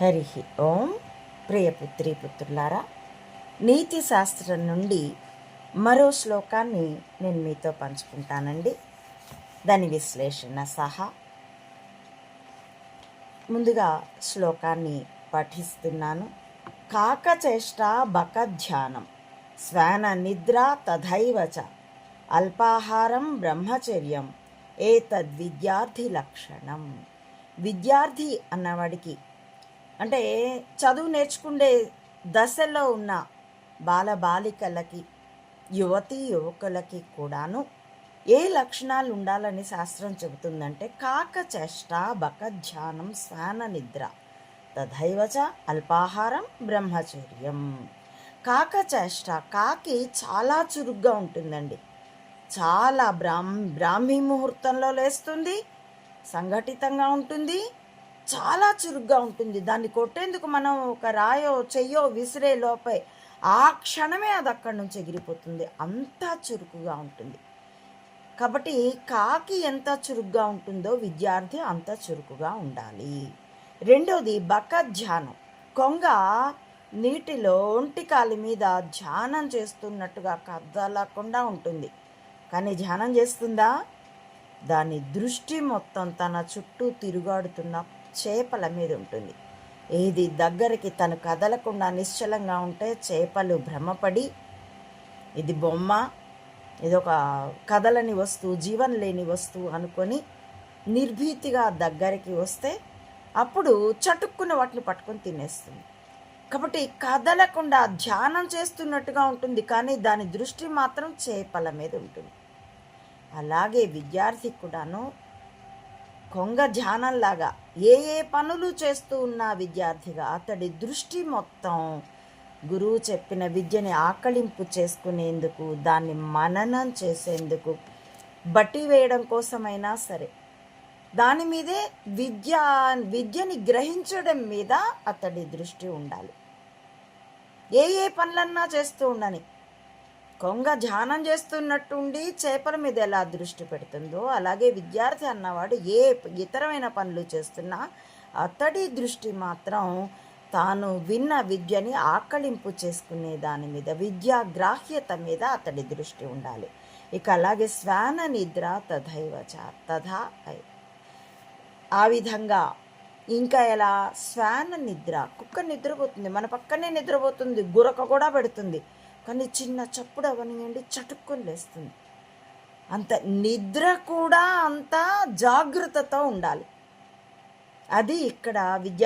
హరి ఓం ప్రియపుత్రి పుత్రులారా నీతి శాస్త్రం నుండి మరో శ్లోకాన్ని నేను మీతో పంచుకుంటానండి. దాని విశ్లేషణ సహా. ముందుగా శ్లోకాన్ని పఠిస్తున్నాను. కాకచేష్ట బకధ్యానం శ్వాన నిద్ర తథైవచ అల్పాహారం బ్రహ్మచర్యం ఏతద్ విద్యార్థి లక్షణం. విద్యార్థి అన్నవాడికి అంటే చదువు నేర్చుకునే దశలో ఉన్న బాలబాలికలకి యువతి యువకులకి కూడాను ఏ లక్షణాలు ఉండాలని శాస్త్రం చెబుతుందంటే కాక చేష్ట బక ధ్యానం శ్వాన నిద్ర తథైవచ అల్పాహారం బ్రహ్మచర్యం. కాక చేష్ట కాకి చాలా చురుగ్గా ఉంటుందండి. చాలా బ్రాహ్మ బ్రాహ్మీ ముహూర్తంలో లేస్తుంది సంఘటితంగా ఉంటుంది చాలా చురుగ్గా ఉంటుంది. దాన్ని కొట్టేందుకు మనం ఒక రాయో చెయ్యో విసిరే లోపే ఆ క్షణమే అది అక్కడి నుంచి ఎగిరిపోతుంది. అంత చురుకుగా ఉంటుంది. కాబట్టి కాకి ఎంత చురుగ్గా ఉంటుందో విద్యార్థి అంత చురుకుగా ఉండాలి. రెండోది బక ధ్యానం కొంగ నీటిలో ఒంటికాలి మీద ధ్యానం చేస్తున్నట్టుగా కదలకుండా ఉంటుంది. కానీ ధ్యానం చేస్తుందా? దాని దృష్టి మొత్తం తన చుట్టూ తిరుగాడుతున్న చేపల మీద ఉంటుంది. ఏది దగ్గరికి తను కదలకుండా నిశ్చలంగా ఉంటే చేపలు భ్రమపడి ఇది బొమ్మ ఇది ఒక కదలని వస్తువు జీవన లేని వస్తువు అనుకొని నిర్భీతిగా దగ్గరికి వస్తే అప్పుడు చటుక్కున వాటిని పట్టుకొని తినేస్తుంది. కాబట్టి కదలకుండా ధ్యానం చేస్తున్నట్టుగా ఉంటుంది కానీ దాని దృష్టి మాత్రం చేపల మీద ఉంటుంది. అలాగే విద్యార్థి కూడాను కొంగ ధ్యానంలాగా ఏ ఏ పనులు చేస్తూ ఉన్న విద్యార్థిగా అతడి దృష్టి మొత్తం గురువు చెప్పిన విద్యని ఆకలింపు చేసుకునేందుకు దాన్ని మననం చేసేందుకు బట్టి వేయడం కోసమైనా సరే. దాని మీదే విద్య విద్యని గ్రహించడం మీద అతడి దృష్టి ఉండాలి. ఏ ఏ పనులన్నా చేస్తూ ఉండని కొంగ ధ్యానం చేస్తున్నట్టుండి చేపల మీద ఎలా దృష్టి పెడుతుందో అలాగే విద్యార్థి అన్నవాడు ఏ ఇతరమైన పనులు చేస్తున్నా అతడి దృష్టి మాత్రం తాను విన్న విద్యని ఆకలింపు చేసుకునే దాని మీద విద్యా గ్రాహ్యత మీద అతడి దృష్టి ఉండాలి. ఇక అలాగే శ్వాన నిద్ర తథైవచ తథా ఆ విధంగా ఇంకా ఎలా? శ్వాన నిద్ర కుక్క నిద్రపోతుంది మన పక్కనే నిద్రపోతుంది గురక కూడా పెడుతుంది. కానీ చిన్న చప్పుడు అవనియండి చటుక్కుని లేస్తుంది. అంత నిద్ర కూడా అంత జాగ్రత్తతో ఉండాలి. అది ఇక్కడ విద్యా